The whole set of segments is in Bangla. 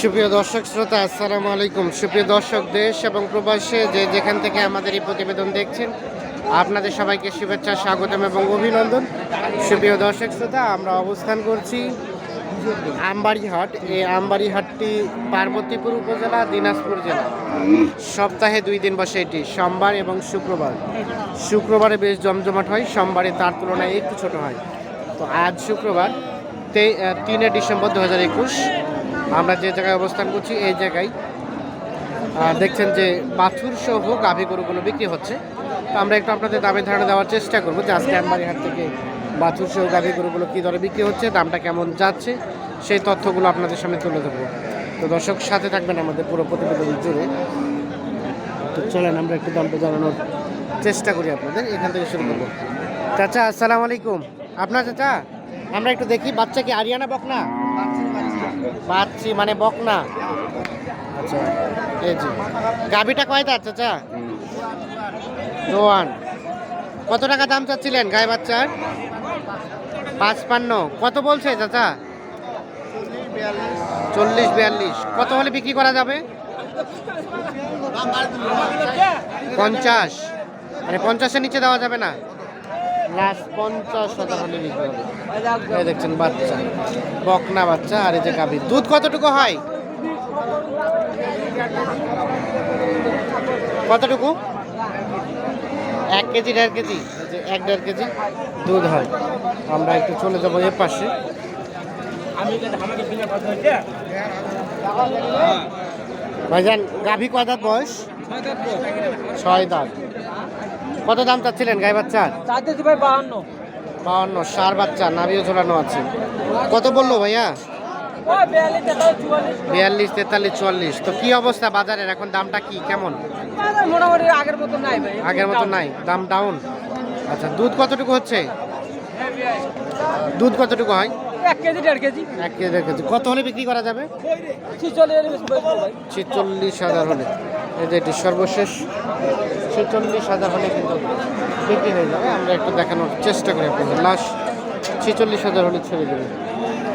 সুপ্রিয় দর্শক শ্রোতা, আসসালামু আলাইকুম। সুপ্রিয় দর্শক, দেশ এবং প্রবাসে যে যেখান থেকে আমাদের এই প্রতিবেদন দেখছেন, আপনাদের সবাইকে শুভেচ্ছা, স্বাগতম এবং অভিনন্দন। সুপ্রিয় দর্শক শ্রোতা, আমরা অবস্থান করছি আমবাড়িহাট। এই আমবাড়িহাটটি পার্বতীপুর উপজেলা, দিনাজপুর জেলা। সপ্তাহে দুই দিন বসে এটি, সোমবার এবং শুক্রবার। শুক্রবারে বেশ জমজমাট হয়, সোমবারে তার তুলনায় একটু ছোট হয়। তো আজ শুক্রবার তিনে ডিসেম্বর দু হাজার একুশ। আমরা যে জায়গায় অবস্থান করছি, এই জায়গায় দেখছেন যে বাছুর সহ গাভী গরুগুলো বিক্রি হচ্ছে। তো আমরা একটু আপনাদের দামের ধারণা দেওয়ার চেষ্টা করব যে আজকে আমবাড়িহাট থেকে বাছুর সহ গাভী গরুগুলো কী দরে বিক্রি হচ্ছে, দামটা কেমন যাচ্ছে, সেই তথ্যগুলো আপনাদের সামনে তুলে ধরবো। তো দর্শক, সাথে থাকবেন আমাদের পুরো প্রতিবেদন জুড়ে। তো চলেন, আমরা একটু দামটা জানানোর চেষ্টা করি আপনাদের, এখান থেকে শুরু করব। চাচা, আসসালামু আলাইকুম। আপনার চাচা, আমরা একটু দেখি, বাচ্চা কি আরিয়ানা বকনা? বাচ্চি মানে বকনা। আচ্ছা। এই জি গাভিটা কয় দাঁত চাচা? জোয়ান। কত টাকা দাম চাচ্ছিলেন গায়ে বাচ্চার? পাঁচপান্ন। কত বলছে চাচা? চল্লিশ বিয়াল্লিশ। কত হলে বিক্রি করা যাবে? পঞ্চাশ। মানে পঞ্চাশের নিচে দেওয়া যাবে না? লাস্ট পঞ্চাশ হাজার বিক্রি হবে। এই দেখছেন বাচ্চা, বকনা বাচ্চা আর এই যে গাভী দুধ কতটুকু হয়? কতটুকু? এক কেজি, দেড় কেজি? যে এক, দেড় কেজি দুধ হয়। আমরা একটু চলে যাব এর পাশে। ভাইজান, গাভী কয় দাঁত বয়স? ছয় দাঁত। কত দাম চাচ্ছিলেন গাই বাচ্চার চারটে ভাই বাহান্ন। বাউন্ন সার বাচ্চা নাভিও ঝোলানো আছে। কত বলল ভাইয়া? বিয়াল্লিশ তেতাল্লিশ চুয়াল্লিশ। তো কি অবস্থা বাজারের? এখন দামটা কি? কেমন? মোটামুটি আগের মতো নাই ভাই আগের মতো নাই? দাম ডাউন আচ্ছা দুধ কতটুকু হচ্ছে? দুধ কতটুকু হয়? এক কেজি দেড় কেজি। এক কেজি দেড় কেজি। কত হলে বিক্রি করা যাবে? ছেচল্লিশ হাজার হলে। এই যে এটি সর্বশেষ। ছেচল্লিশ হাজার হলে কিন্তু বিক্রি হয়ে যাবে। আমরা একটু দেখানোর চেষ্টা করি আপনাদের। লাস্ট ছেচল্লিশ হাজার হলে ছেড়ে দেবে।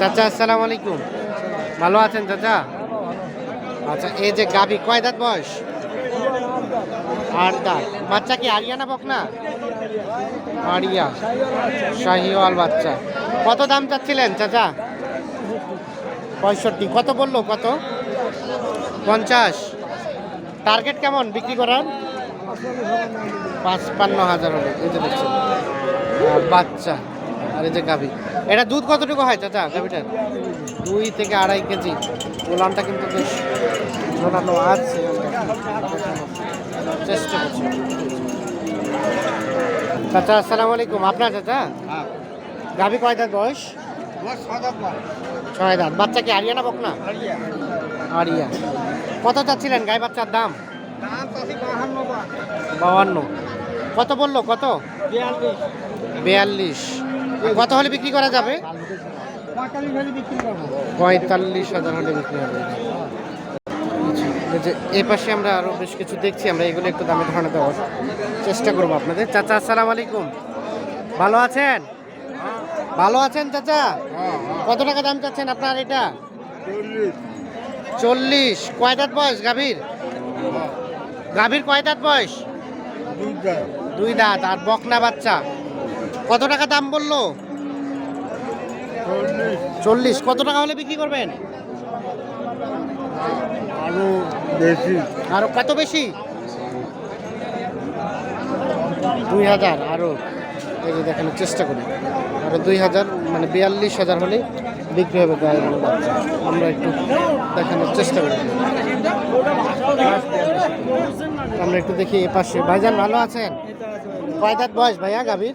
চাচা, আসসালামু আলাইকুম। ভালো আছেন চাচা? আচ্ছা এই যে গাবি কয় দাঁত বয়স? আট দাঁত। বাচ্চা কি আরিয়ানা বকনা? আরিয়া, শাহিওয়াল বাচ্চা। কত দাম চাচ্ছিলেন চাচা? পঁয়ষট্টি। কত বলল কত? পঞ্চাশ। টার্গেট কেমন বিক্রি করার? পাঁচপান্ন হাজার হবে এই যে দেখছেন। বাচ্চা আর এই যে গাভি। এটা দুধ কতটুকু হয় চাচা গাভিটার? দুই থেকে আড়াই কেজি। গোলামটা কিন্তু বেশ ঝোলানো আছে চেষ্টা করছি। চাচা আসসালামু আলাইকুম। আপনার চাচা? গাভি কয় দাঁত বয়স? ছয় দাঁত বাচ্চা কি আরিয়ানা বকনা? আরিয়া। কত চাচ্ছিলেন গাই বাচ্চার দাম? বাহান্ন। কত বলল? কত? বিয়াল্লিশ। কত হলে বিক্রি করা যাবে? পঁয়তাল্লিশ হাজার হলে বিক্রি হবে। এই যে এ পাশে আমরা আরও বেশ কিছু দেখছি আমরা এগুলো একটু দামে ধারণা দেওয়ার চেষ্টা করব আপনাদের। চাচা আসসালামু আলাইকুম। ভালো আছেন? ভালো আছেন চাচা? কত টাকা দাম চাচ্ছেন আপনার এটা? চল্লিশ। কয় দাঁত বয়স গাভীর? গাভীর কয় দাঁত বয়স? দুই দাঁত। আর বকনা বাচ্চা? কত টাকা দাম বলল? চল্লিশ। কত টাকা হলে বিক্রি করবেন? আরও বেশি। আরও কত বেশি? দুই হাজার আরও। এই যে দেখানোর চেষ্টা করি। আরও দুই হাজার মানে বিয়াল্লিশ হাজার হলে বিক্রি হবে গায়ের আমরা একটু দেখানোর চেষ্টা করি। আমরা একটু দেখি এ পাশে। ভাইজান, ভালো আছেন? কয় দাঁত বয়স ভাইয়া, গাভীর?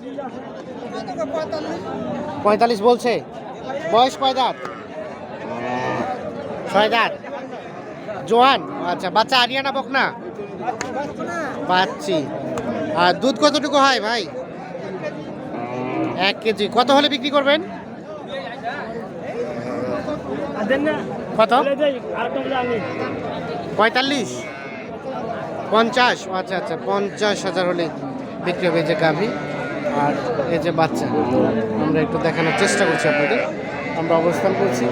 পঁয়তাল্লিশ বলছে। বয়স কয় দাঁত ছয় দাঁত জোয়ান? আচ্ছা বাচ্চা আরিয়ানা বকনা? পাচ্ছি আর দুধ কতটুকু হয় ভাই? এক কেজি। কত হলে বিক্রি করবেন? কত? পঁয়তাল্লিশ। পঞ্চাশ? আচ্ছা আচ্ছা পঞ্চাশ হাজার হলে বিক্রি হবে এই যে গাভী আর এই যে বাচ্চা। আমরা একটু দেখানোর চেষ্টা করছি আপনাদের। আমরা অবস্থান করছি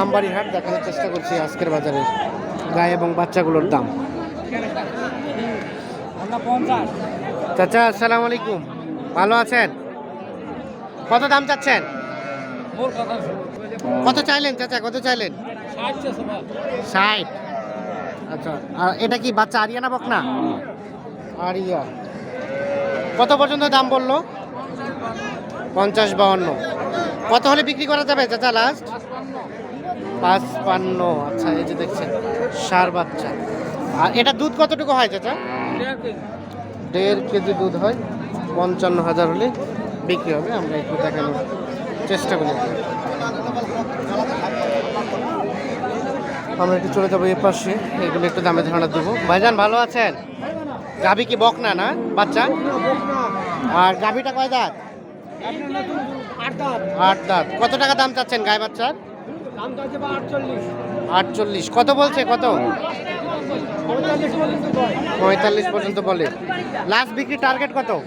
আমবাড়ি হাট দেখানোর চেষ্টা করছি আজকের বাজারে গায়ে এবং বাচ্চাগুলোর দাম। চাচা আসসালামু আলাইকুম। ভালো আছেন? কত দাম চাচ্ছেন? কত চাইলেন চাচা কত চাইলেন? ষাট। আচ্ছা আর এটা কি বাচ্চা আরিয়া না আরিয়া। কত পর্যন্ত দাম বলল? পঞ্চাশ বাউন্ন। কত হলে বিক্রি করা যাবে চাচা লাস্ট পাঁচপান্ন। আচ্ছা এই যে দেখছেন, সার বাচ্চা। আর এটা দুধ কতটুকু হয় চাচা? দেড় কেজি দুধ হয়। পঞ্চান্ন হাজার হলে বিক্রি হবে। আমরা একটু দেখানোর চেষ্টা করি আমরা একটু চলে যাব এ পাশে। এগুলো একটু দামে ধারণা দেবো। ভাইজান, ভালো আছেন? গাভি কি বক না? না বাচ্চা? আর গাভিটা কয় দাঁত? আট দাঁত। কত টাকা দাম চাচ্ছেন গায়ে বাচ্চার? আটচল্লিশ। কত বলছে? কত? পঁয়তাল্লিশ পর্যন্ত বলে। লাস্ট বিক্রি টার্গেট কত-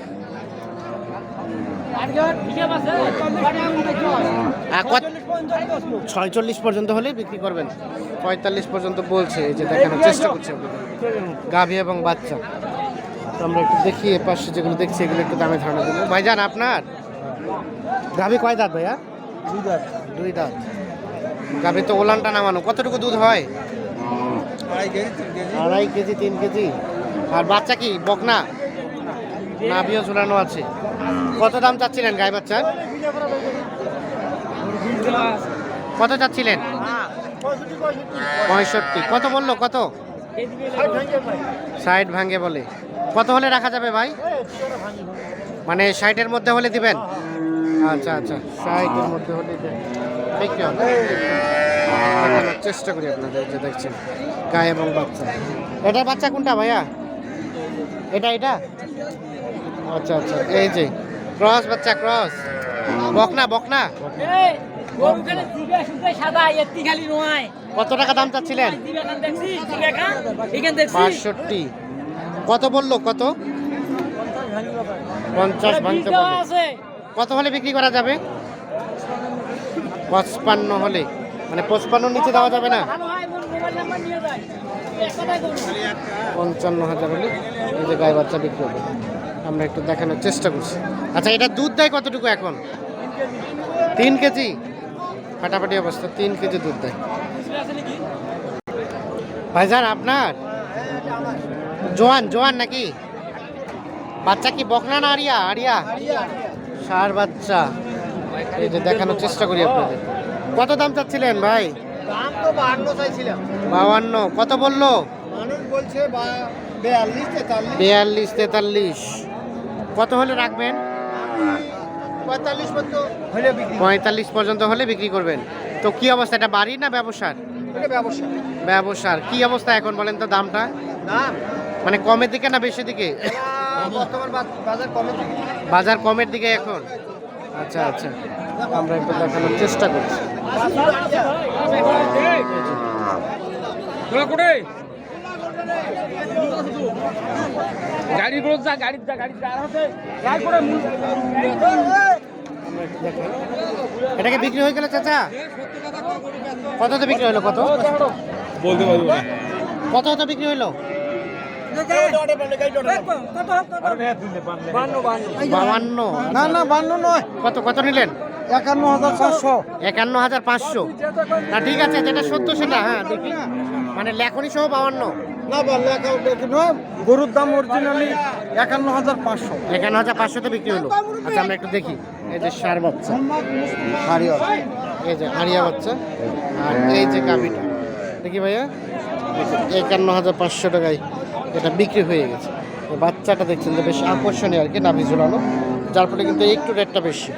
ছয়চল্লিশ পর্যন্ত হলে বিক্রি করবেন। পঁয়তাল্লিশ পর্যন্ত বলছে এই যে দেখানোর চেষ্টা করছে গাভী এবং বাচ্চা। তো আমরা একটু দেখি এ পাশে যেগুলো দেখছি এগুলো একটু দামে ধারণা দেবো। ভাইজান আপনার? গাভী কয় দাঁত ভাইয়া? দুই দাঁত। দুই দাঁত। গাভী তো ওলানটা নামানো। কতটুকু দুধ হয়? আড়াই কেজি তিন কেজি। আর বাচ্চা কি? বকনা? নাভিও ঝুলানো আছে। কত দাম চাচ্ছিলেন গায়ে বাচ্চার কত চাচ্ছিলেন? পঁয়ষট্টি। কত বলল? কত? ষাট ভাঙ্গে বলে। কত হলে রাখা যাবে ভাই? মানে ষাটের মধ্যে হলে দিবেন? আচ্ছা আচ্ছা। ষাটের মধ্যে হলে চেষ্টা করি আপনাদের যে দেখছেন গায়ে এবং বাচ্চা। এটার বাচ্চা কোনটা ভাইয়া? এটা এটা? আচ্ছা আচ্ছা। এই যে ক্রস বাচ্চা ক্রস। বকনা বকনা। কত টাকা দাম চাচ্ছিলেন? বাষট্টি। কত বলল কত? পঞ্চাশ ভাঙতে কত হলে বিক্রি করা যাবে? পঁচপান্ন হলে। মানে পঁচপান্ন নিচে দেওয়া যাবে না? পঞ্চান্ন হাজার হলে এই যে গায়ে বাচ্চা বিক্রি হবে। আমরা একটু দেখানোর চেষ্টা করছি। আচ্ছা এটা দুধ দেয় কতটুকু এখন? তিন কেজি? ফাটাফাটি অবস্থা তিন কেজি দুধ দেয়। ভাইজান আপনার? জোয়ান জোয়ান নাকি? বাচ্চা কি বকনা না আরিয়া? আরিয়া? সার বাচ্চা। এই যে দেখানোর চেষ্টা করি আপনাদের। কত দাম চাচ্ছিলেন ভাই? বাউান্ন কত বলল? বিয়াল্লিশ তেতাল্লিশ। কত হলে রাখবেন? পঁয়তাল্লিশ পর্যন্ত হলে বিক্রি পঁয়তাল্লিশ পর্যন্ত হলে বিক্রি করবেন। তো কি অবস্থা এটা বাড়ি না ব্যবসার? এটা ব্যবসার। কি অবস্থা এখন বলেন তো দামটা? মানে কমের দিকে না বেশি দিকে? বাজার বাজার কমের দিকে এখন? আচ্ছা আচ্ছা। আমরা একটু দেখানোর চেষ্টা করছি। গাড়ি করে যা গাড়ি যা গাড়ি যা দেখাই। এটাকে বিক্রি হয়ে গেল চাচা? কততে বিক্রি হলো কত? বলতে পারব না। কত কত বিক্রি হলো? বাউান্ন না না বান্ন নয়। কত কত নিলেন? একান্ন হাজার পাঁচশো। একান্ন হাজার পাঁচশো। না ঠিক আছে যেটা সত্য সেটা হ্যাঁ দেখি। মানে লেখনি সহ বাউান্ন না বা গরুর দাম অরিজিনালি একান্ন হাজার পাঁচশো। একান্ন হাজার পাঁচশোতে বিক্রি হলো। আচ্ছা আমরা একটু দেখি। এই যে সার বাচ্চা। এই যে আরিয়া বাচ্চা। আর এই যে গাভিটা। দেখি ভাইয়া। একান্ন হাজার পাঁচশো টাকায় এটা বিক্রি হয়ে গেছে। বাচ্চাটা দেখছেন যে বেশ আকর্ষণীয় আর কি, নাভি ঝুলানো। যার ফলে কিন্তু একটু রেটটা বেশি।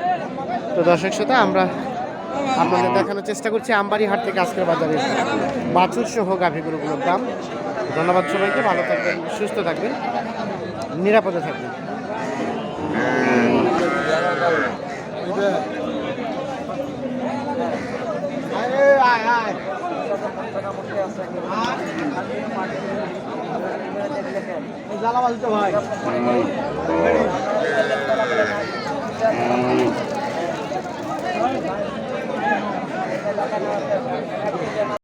তো দর্শক সাথে আমরা আপনাদের দেখানোর চেষ্টা করছি আমবাড়ি হাট থেকে আজকের বাজারে বাছুর সহ গাভিগুলোগুলোর দাম। ধন্যবাদ সবাইকে ভালো থাকবেন সুস্থ থাকবেন নিরাপদে থাকবেন।